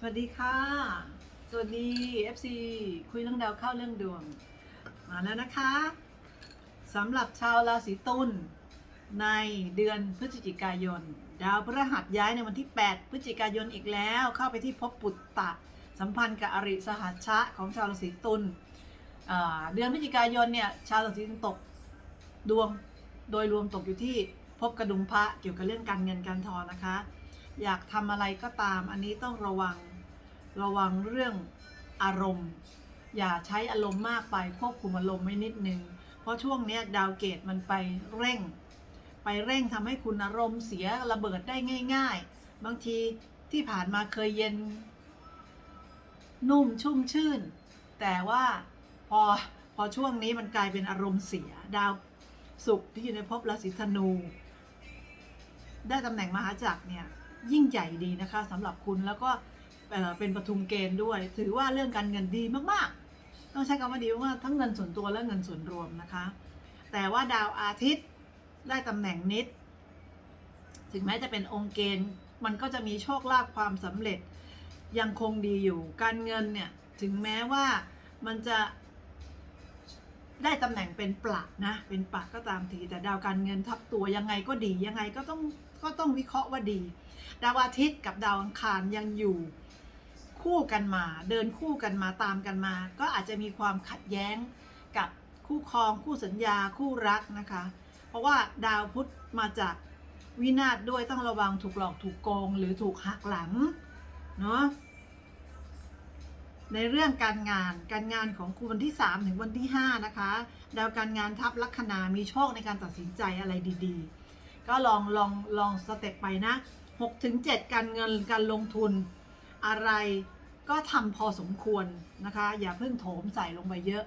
สวัสดีค่ะ สวัสดี FC คุยเรื่องดาวเข้าเรื่องดวง มาแล้วนะคะสำหรับชาวราศีตุลในเดือนพฤศจิกายน ดาวพฤหัสย้ายในวันที่ 8 พฤศจิกายนอีกแล้ว เข้าไปที่ภพปุตตะ สัมพันธ์กับอริสหัชชะของชาวราศีตุลเดือนพฤศจิกายนเนี่ยชาวราศีตุลตกดวงโดยรวมตกอยู่ที่ภพกระดุมพระเกี่ยวกับเรื่องการเงินการทองนะคะ อยากทำอะไรก็ตาม อันนี้ต้องระวังระวังเรื่องอารมณ์ อย่าใช้อารมณ์มากไปควบคุมอารมณ์ไว้นิดนึง เพราะช่วงเนี้ยดาวเกตมันไปเร่ง ไปเร่งทำให้คุณอารมณ์เสียระเบิดได้ง่าย ๆ บางทีที่ผ่านมาเคยเย็น นุ่มชุ่มชื่น แต่ว่าพอพอช่วงนี้มันกลายเป็นอารมณ์เสีย ดาวศุกร์ที่อยู่ในภพราศีธนู ได้ตำแหน่งมหาจักรเนี่ย ยิ่งใหญ่ดีนะคะสำหรับคุณแล้วก็เป็นปทุมเกณฑ์ด้วย ถือว่าเรื่องการเงินดีมากๆ ต้องใช้คำว่าดีมากทั้งเงินส่วนตัวและเงินส่วนรวมนะคะ แต่ว่าดาวอาทิตย์ได้ตำแหน่งนิด ถึงแม้จะเป็นองค์เกณฑ์มันก็จะมีโชคลาภความสำเร็จยังคงดีอยู่ การเงินเนี่ยถึงแม้ว่ามันจะได้ตำแหน่งเป็นปลักนะ เป็นปลักก็ตามทีแต่ดาวการเงินทับตัวยังไงก็ดียังไงก็ต้อง ก็ต้องวิเคราะห์ว่าดี ดาวอาทิตย์กับดาวอังคารยังอยู่คู่กันมา เดินคู่กันมาตามกันมา ก็อาจจะมีความขัดแย้งกับคู่ครองคู่สัญญาคู่รักนะคะ เพราะว่าดาวพุธมาจากวินาศด้วยต้องระวังถูกหลอกถูกโกงหรือถูกหักหลังเนาะในเรื่องการงานการงานของคุณวันที่ 3 ถึงวันที่ 5 นะคะ ดาวการงานทับลัคนามีโชคในการตัดสินใจอะไรดี ๆ ก็ลองลองลองสเต็ปไปนะ6ถึง7การเงินการลงทุนอะไรก็ทำพอสมควรนะคะ อย่าเพิ่งโถมใส่ลงไปเยอะ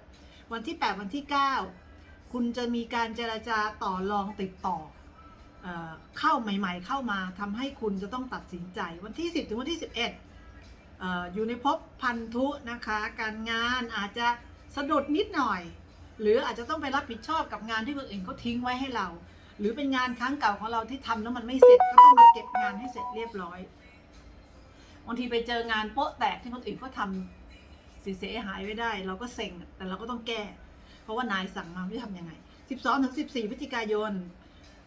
วันที่ 8 วันที่ 9 คุณจะมีการเจรจาต่อรองติดต่อเออเข้าใหม่ๆ เข้ามาทำให้คุณจะต้องตัดสินใจ วันที่ 10 ถึงวันที่ 11เอออยู่ในภพพันธุนะคะ การงานอาจจะสะดุดนิดหน่อย หรืออาจจะต้องไปรับผิดชอบกับงานที่คนอื่นเขาทิ้งไว้ให้เรา หรือเป็นงานครั้งเก่าของเราที่ทำแล้วมันไม่เสร็จก็ต้องมาเก็บงานให้เสร็จเรียบร้อยบางทีไปเจองานโป๊ะแตกที่คนอื่นก็ทำเสียหายไว้ได้ เราก็เซ็งแต่เราก็ต้องแก้ เพราะว่านายสั่งมาไม่ทำยังไง 12ถึง14พฤศจิกายน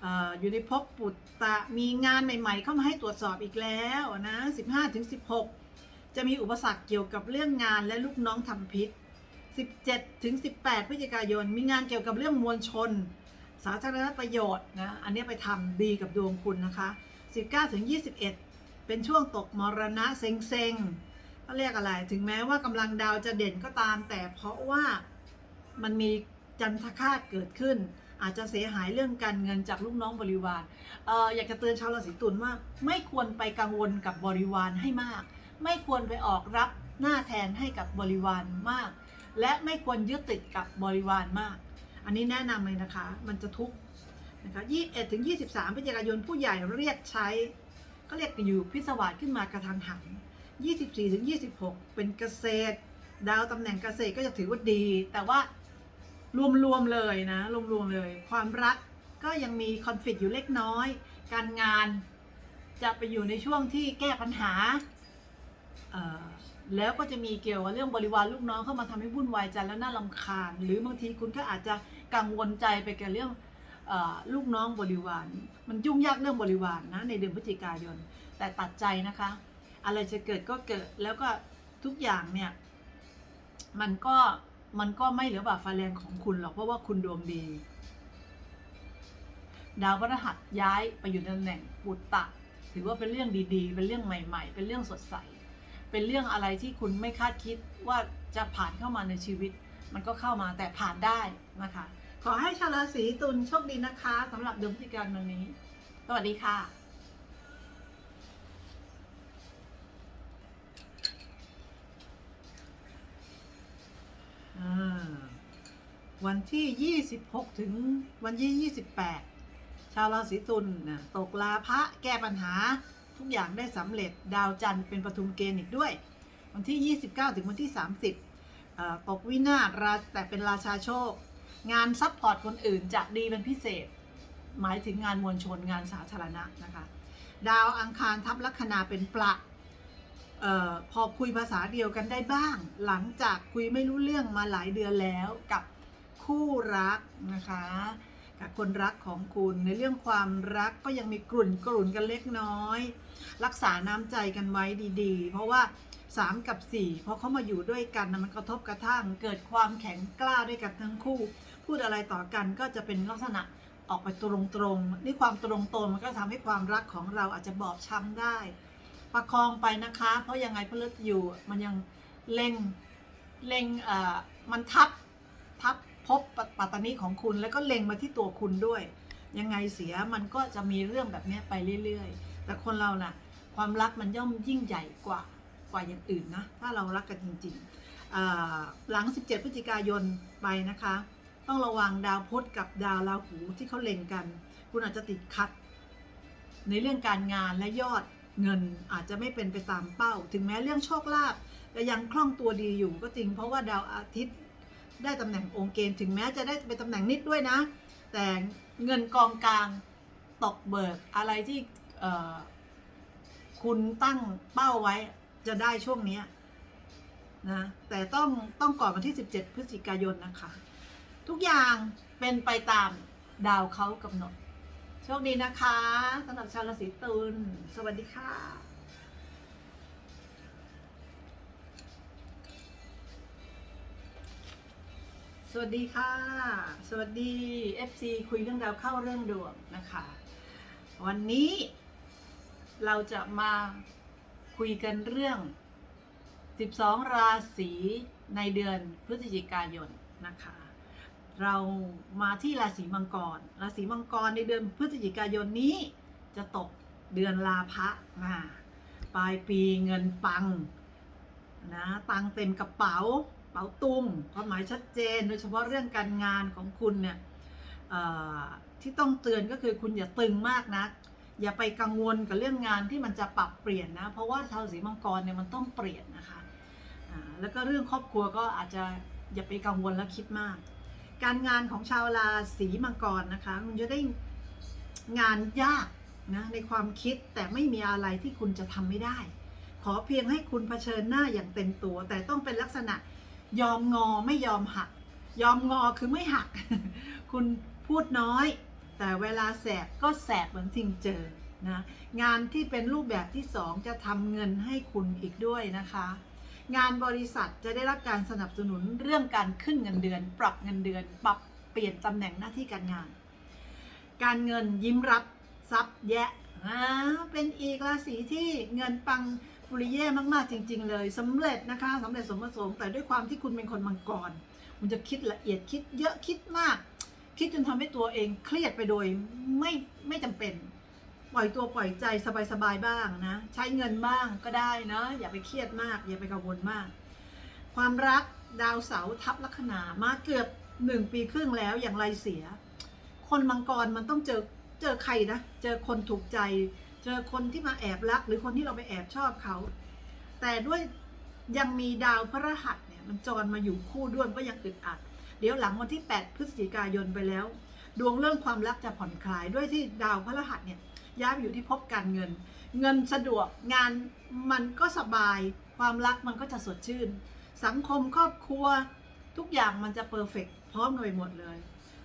อออยู่ในภพปุตตะมีงานใหม่ๆ เข้ามาให้ตรวจสอบอีกแล้วนะ15ถึง16 จะมีอุปสรรคเกี่ยวกับเรื่องงานและลูกน้องทำพิษ17ถึง18พฤศจิกายน มีงานเกี่ยวกับเรื่องมวลชน สาธารณประโยชน์นะอันนี้ไปทำดีกับดวงคุณนะคะ 19ถึง21 เป็นช่วงตกมรณะเซ็งๆก็เรียกอะไร ถึงแม้ว่ากำลังดาวจะเด่นก็ตาม แต่เพราะว่ามันมีจันทคาตเกิดขึ้น อาจจะเสียหายเรื่องการเงินจากลูกน้องบริวารเอออยากจะเตือนชาวราศีตุลว่า ไม่ควรไปกังวลกับบริวารให้มาก ไม่ควรไปออกรับหน้าแทนให้กับบริวารมาก และไม่ควรยึดติดกับบริวารมาก อันนี้แนะนำเลยนะคะ มันจะทุกนะคะ21ถึง 23พฤศจิกายนผู้ใหญ่เรียกใช้ ก็เรียกอยู่พิศวาสขึ้นมากระทันหัน 24ถึง26 เป็นเกษตร ดาวตำแหน่งเกษตรก็จะถือว่าดี แต่ว่ารวมๆเลยนะ รวมๆเลย ความรักก็ยังมีคอนฟ lict อยู่เล็กน้อย การงานจะไปอยู่ในช่วงที่แก้ปัญหาเออแล้วก็จะมีเกี่ยวกับเรื่องบริวารลูกน้องเข้ามาทำให้วุ่นวายใจแล้วน่าลำคาญ หรือบางทีคุณก็อาจจะ กังวลใจไปกับเรื่องอลูกน้องบริวาร มันยุ่งยากเรื่องบริวารนะในเดือนพฤศจิกายน แต่ตัดใจนะคะ อะไรจะเกิดก็เกิดแล้วก็ทุกอย่างเนี่ย มันก็มันก็ไม่เหลือบาปฟ้าแรงของคุณหรอกเพราะว่าคุณดวงดี ดาวพฤหัสย้ายไปอยู่ในตำแหน่งปุตตะ ถือว่าเป็นเรื่องดีๆ เป็นเรื่องใหม่ ๆ เป็นเรื่องสดใส เป็นเรื่องอะไรที่คุณไม่คาดคิดว่าจะผ่านเข้ามาในชีวิต มันก็เข้ามาแต่ผ่านได้นะคะ ขอให้ชาวราศีตุลโชคดีนะคะสำหรับเดือนพฤศจิกายนวันนี้ สวัสดีค่ะวันที่ 26 ถึงวันที่ 28 ชาวราศีตุลนะตกลาพระแก้ปัญหาทุกอย่างได้สำเร็จดาวจันทร์เป็นปทุมเกณฑ์อีกด้วย วันที่ 29 ถึงวันที่ 30ตกวินาศราแต่เป็นราชาโชค งานซัพพอร์ตคนอื่นจะดีเป็นพิเศษ หมายถึงงานมวลชนงานสาธารณะนะคะ ดาวอังคารทับลัคนาเป็นประออพอคุยภาษาเดียวกันได้บ้าง หลังจากคุยไม่รู้เรื่องมาหลายเดือนแล้วกับคู่รักนะคะ กับคนรักของคุณในเรื่องความรักก็ยังมีกลุ่นกลุ่นกันเล็กน้อย รักษาน้ำใจกันไว้ดีๆ เพราะว่า 3 กับ4พอเขามาอยู่ด้วยกันนะมันกระทบกระทั่งเกิดความแข็งกล้าด้วยกันทั้งคู่ พูดอะไรต่อกันก็จะเป็นลักษณะออกไปตรงๆนี่ความตรงตนมันก็ทำให้ความรักของเราอาจจะบอบช้ำได้ ประคองไปนะคะ เพราะยังไงพฤกอยู่มันยังเล็งเล็งเอ่อมันทับทับพบปปัตตานีของคุณแล้วก็เล็งมาที่ตัวคุณด้วย ยังไงเสียมันก็จะมีเรื่องแบบนี้ไปเรื่อยๆ แต่คนเราน่ะความรักมันย่อมยิ่งใหญ่กว่ากว่าอย่างอื่นนะ ถ้าเรารักกันจริงๆหลัง 17 พฤศจิกายนไปนะคะ ต้องระวังดาวพุธกับดาวราหูที่เขาเล็งกัน คุณอาจจะติดขัด ในเรื่องการงานและยอดเงินอาจจะไม่เป็นไปตามเป้า ถึงแม้เรื่องโชคลาภจะยังคล่องตัวดีอยู่ก็จริง เพราะว่าดาวอาทิตย์ได้ตำแหน่งองค์เกณฑ์ถึงแม้จะได้เป็นตำแหน่งนิดด้วยนะ แต่เงินกองกลางตกเบิกอะไรที่คุณตั้งเป้าไว้จะได้ช่วงนี้นะแต่ต้องต้องก่อนวันที่ 17 พฤศจิกายนนะคะ ทุกอย่างเป็นไปตามดาวเขากำหนด โชคดีนะคะสำหรับชาวราศีตุลสวัสดีค่ะสวัสดีค่ะ สวัสดี FC คุยเรื่องดาวเข้าเรื่องดวงนะคะ วันนี้เราจะมาคุยกันเรื่อง 12 ราศีในเดือนพฤศจิกายนนะคะ เรามาที่ราศีมังกร ราศีมังกรในเดือนพฤศจิกายนนี้จะตกเดือนลาภะนะปลายปีเงินปังนะตังเต็มกระเป๋าเป๋าตุ้มความหมายชัดเจน โดยเฉพาะเรื่องการงานของคุณเนี่ยที่ต้องเตือนก็คือคุณอย่าตึงมากนะอย่าไปกังวลกับเรื่องงานที่มันจะปรับเปลี่ยนนะ เพราะว่าชาวสีมังกรเนี่ยมันต้องเปลี่ยนนะคะแล้วก็เรื่องครอบครัวก็อาจจะอย่าไปกังวลและคิดมาก การงานของชาวราศีมังกรนะคะมันจะได้งานยากนะในความคิดแต่ไม่มีอะไรที่คุณจะทำไม่ได้ ขอเพียงให้คุณเผชิญหน้าอย่างเต็มตัว แต่ต้องเป็นลักษณะยอมงอไม่ยอมหัก ยอมงอคือไม่หัก คุณพูดน้อย แต่เวลาแสบก็แสบเหมือนทิงเจอนะงานที่เป็นรูปแบบที่สองจะทำเงินให้คุณอีกด้วยนะคะ งานบริษัทจะได้รับการสนับสนุนเรื่องการขึ้นเงินเดือน ปรับเงินเดือน ปรับเปลี่ยนตำแหน่งหน้าที่การงาน การเงินยิ้มรับทรัพย์แยะอ่าเป็นอีกราศีที่เงินปังปุริเย่มากๆจริง ๆ เลยสำเร็จนะคะสำเร็จสมประสงค์แต่ด้วยความที่คุณเป็นคนมังกรคุณจะคิดละเอียดคิดเยอะคิดมาก คิดจนทำให้ตัวเองเครียดไปโดยไม่ไม่จำเป็น ปล่อยตัวปล่อยใจสบายๆบ้างนะ ใช้เงินบ้างก็ได้นะ อย่าไปเครียดมาก อย่าไปกังวลมาก ความรักดาวเสาร์ทับลัคนามาเกือบหนึ่งปีครึ่งแล้วอย่างไรเสีย คนมังกรมันต้องเจอเจอใครนะ เจอคนถูกใจ เจอคนที่มาแอบรัก หรือคนที่เราไปแอบชอบเขา แต่ด้วยยังมีดาวพระรหัสเนี่ยมันจรมาอยู่คู่ด้วยก็ยังอึดอัด เดี๋ยวหลังวันที่ 8 พฤศจิกายนไปแล้ว ดวงเรื่องความรักจะผ่อนคลายด้วยที่ดาวพระรหัสเนี่ย ย้ายไปอยู่ที่ภพการเงิน เงินสะดวกงานมันก็สบาย ความรักมันก็จะสดชื่น สังคมครอบครัวทุกอย่างมันจะเพอร์เฟกพร้อมกันไปหมดเลย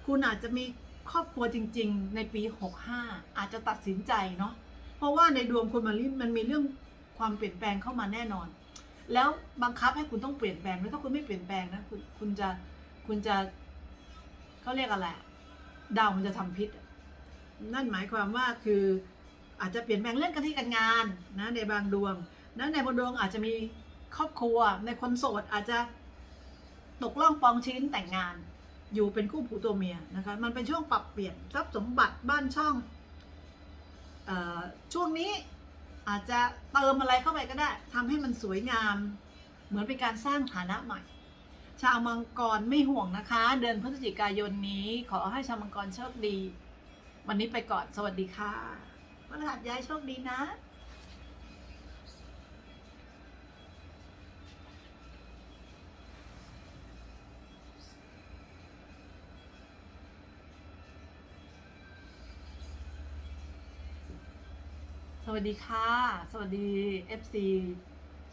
คุณอาจจะมีครอบครัวจริง ๆ ในปี 65 อาจจะตัดสินใจเนาะเพราะว่าในดวงคุณมันมันมีเรื่องความเปลี่ยนแปลงเข้ามาแน่นอน แล้วบังคับให้คุณต้องเปลี่ยนแปลงแล้วถ้าคุณไม่เปลี่ยนแปลงนะคุณคุณจะคุณจะเขาเรียกอะไรดาวมันจะทำพิษอะ นั่นหมายความว่าคืออาจจะเปลี่ยนแปลงเรื่องการที่การงานนะในบางดวงนะในบางดวงอาจจะมีครอบครัว ในคนโสดอาจจะตกล่องปองชิ้นแต่งงาน อยู่เป็นคู่ผูตัวเมียนะคะมันเป็นช่วงปรับเปลี่ยนทรัพย์สมบัติบ้านช่องเออช่วงนี้อาจจะเติมอะไรเข้าไปก็ได้ทำให้มันสวยงาม เหมือนเป็นการสร้างฐานะใหม่ ชาวมังกรไม่ห่วงนะคะ เดือนพฤศจิกายนนี้ขอให้ชาวมังกรโชคดี วันนี้ไปก่อน สวัสดีค่ะพระหัสย้ายโชคดีนะสวัสดีค่ะ สวัสดี FC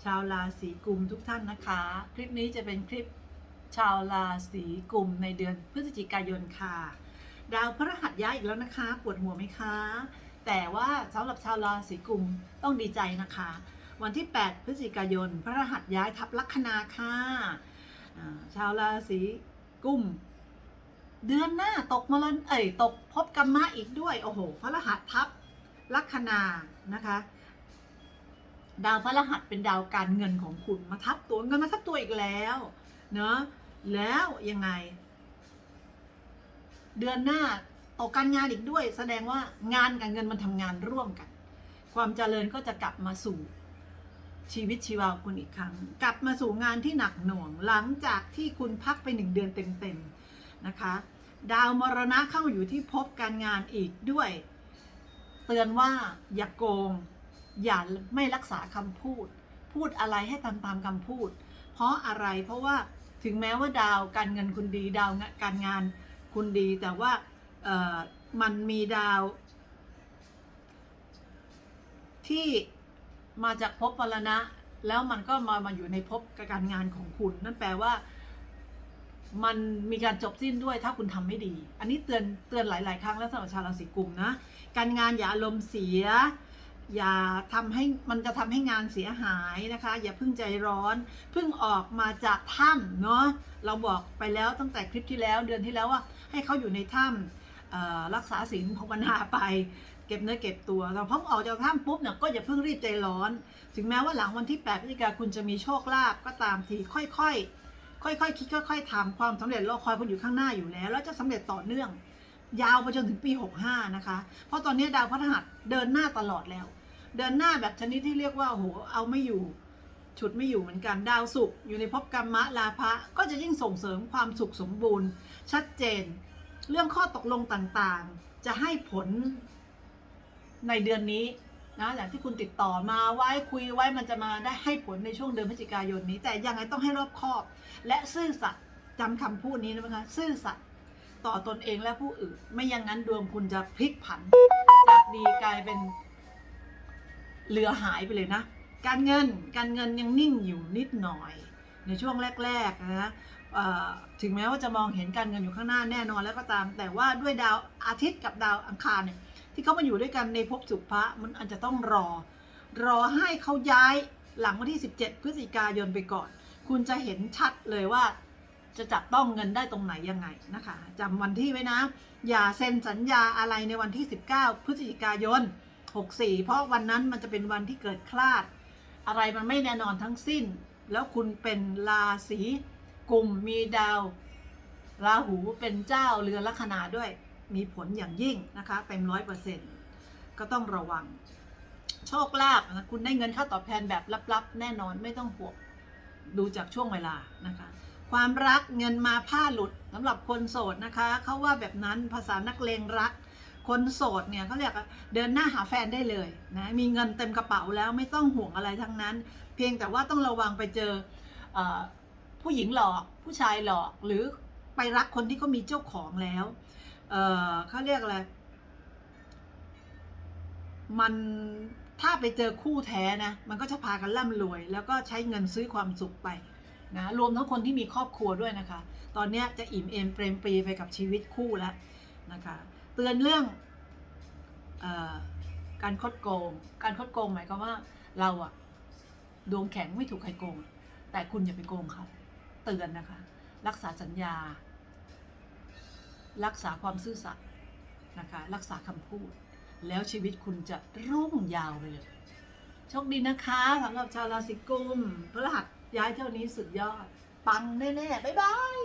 ชาวราศีกุมทุกท่านนะคะ คลิปนี้จะเป็นคลิปชาวราศีกุมในเดือนพฤศจิกายนค่ะ ดาวพฤหัสย้ายอีกแล้วนะคะ ปวดหัวไหมคะ แต่ว่าสำหรับชาวราศีกุมต้องดีใจนะคะ วันที่ 8 พฤศจิกายน พระรหัสย้ายทับลัคนาค่ะชาวราศีกุม เดือนหน้าตกมรณเอ้ยตกภพกรรมะอีกด้วย โอ้โห พระรหัสทับลัคนานะคะ ดาวพระรหัสเป็นดาวการเงินของคุณมาทับตัวเงินมาทับตัวอีกแล้วเนาะแล้วยังไง เดือนหน้าตกการงานอีกด้วย แสดงว่างานกับเงินมันทำงานร่วมกัน ความเจริญก็จะกลับมาสู่ชีวิตชีวาคุณอีกครั้ง กลับมาสู่งานที่หนักหน่วงหลังจากที่คุณพักไปหนึ่งเดือนเต็มๆนะคะ ดาวมรณะเข้ามาอยู่ที่ภพการงานอีกด้วย เตือนว่าอย่าโกง อย่าไม่รักษาคำพูด พูดอะไรให้ตามตามคำพูด เพราะอะไรเพราะว่าถึงแม้ว่าดาวการเงินคุณดีดาวการงาน คุณดี แต่ว่ามันมีดาว ที่มาจากภพมรณะ แล้วมันก็มามาอยู่ในภพการงานของคุณ นั่นแปลว่า มันมีการจบสิ้นด้วยถ้าคุณทำไม่ดี อันนี้เตือนเตือนหลาย ๆ ครั้งแล้วสำหรับชาวราศีกุมนะ การงานอย่าอารมณ์เสีย อย่าทำให้มันจะทำให้งานเสียหายนะคะ อย่าเพิ่งใจร้อนเพิ่งออกมาจากถ้ำเนาะเราบอกไปแล้วตั้งแต่คลิปที่แล้วเดือนที่แล้วว่า ให้เขาอยู่ในถ้ำรักษาศีลภาวนาไป เก็บเนื้อเก็บตัวแต่พอออกจากถ้ำปุ๊บเนี่ยก็อย่าเพิ่งรีบใจร้อน ถึงแม้ว่าหลังวันที่8พฤศจิกาคุณจะมีโชคลาภก็ตามทีค่อยๆ ค่อยๆคิดค่อยๆทำความสำเร็จรอคอยคุณอยู่ข้างหน้าอยู่แล้ว แล้วจะสำเร็จต่อเนื่อง ยาวไปจนถึงปี 65 นะคะ เพราะตอนนี้ดาวพฤหัสเดินหน้าตลอดแล้ว เดินหน้าแบบชนิดที่เรียกว่าโหเอาไม่อยู่ ฉุดไม่อยู่เหมือนกันดาวศุกอยู่ในภพกรรมะลาภะก็จะยิ่งส่งเสริมความสุขสมบูรณ์ ชัดเจน เรื่องข้อตกลงต่างๆ จะให้ผลในเดือนนี้นะอย่างที่คุณติดต่อมาไว้คุยไว้มันจะมาได้ให้ผลในช่วงเดือนพฤศจิกายนนี้ แต่ยังไงต้องให้รอบคอบ และซื่อสัตย์จำคำพูดนี้นะคะซื่อสัตย์ต่อตนเองและผู้อื่น ไม่อย่างนั้นดวงคุณจะพลิกผัน จากดีกลายเป็นเรือหายไปเลยนะ การเงินการเงินยังนิ่งอยู่นิดหน่อย ในช่วงแรกๆนะเอ่อถึงแม้ว่าจะมองเห็นการเงินอยู่ข้างหน้าแน่นอนแล้วก็ตาม แต่ว่าด้วยดาวอาทิตย์กับดาวอังคารเนี่ยที่เขามาอยู่ด้วยกันในภพสุภะมันอาจจะต้องรอ รอให้เขาย้ายหลังวันที่ 17 พฤศจิกายนไปก่อน คุณจะเห็นชัดเลยว่าจะจับต้องเงินได้ตรงไหนยังไงนะคะจำวันที่ไว้นะ อย่าเซ็นสัญญาอะไรในวันที่ 19 พฤศจิกายน 64 เพราะวันนั้นมันจะเป็นวันที่เกิดคลาด อะไรมันไม่แน่นอนทั้งสิ้น แล้วคุณเป็นราศีกลุ่มมีดาว ราหูเป็นเจ้าเรือลัคนาด้วย มีผลอย่างยิ่งนะคะเต็มร้อยเปอร์เซ็นต์ก็ต้องระวัง โชคลาภนะคุณได้เงินค่าตอบแทนแบบลับๆ แน่นอนไม่ต้องห่วงดูจากช่วงเวลานะคะ ความรักเงินมาผ้าหลุดสำหรับคนโสดนะคะ เขาว่าแบบนั้นภาษานักเลงรัก คนโสดเนี่ยเขาเรียกเดินหน้าหาแฟนได้เลยนะมีเงินเต็มกระเป๋าแล้วไม่ต้องห่วงอะไรทั้งนั้น เพียงแต่ว่าต้องระวังไปเจออผู้หญิงหลอกผู้ชายหลอกหรือไปรักคนที่เขามีเจ้าของแล้วเเขาเรียกอะไรมันถ้าไปเจอคู่แท้นะมันก็จะพากันร่ำรวย แล้วก็ใช้เงินซื้อความสุขไปนะรวมทั้งคนที่มีครอบครัวด้วยนะคะ ตอนนี้จะอิ่มเอมเปรมปรีไปกับชีวิตคู่แล้วนะคะ เตือนเรื่องออการคดโกง การคดโกงหมายความว่าเราอะดวงแข็งไม่ถูกใครโกง แต่คุณอย่าไปโกงเขาเตือนนะคะ รักษาสัญญา รักษาความซื่อสัตย์นะคะ รักษาคำพูด แล้วชีวิตคุณจะรุ่งยาวไปเลยโชคดีนะคะสำหรับชาวราศีกุมพฤหัสย้ายเท่านี้สุดยอด ปังแน่ๆบ๊ายบาย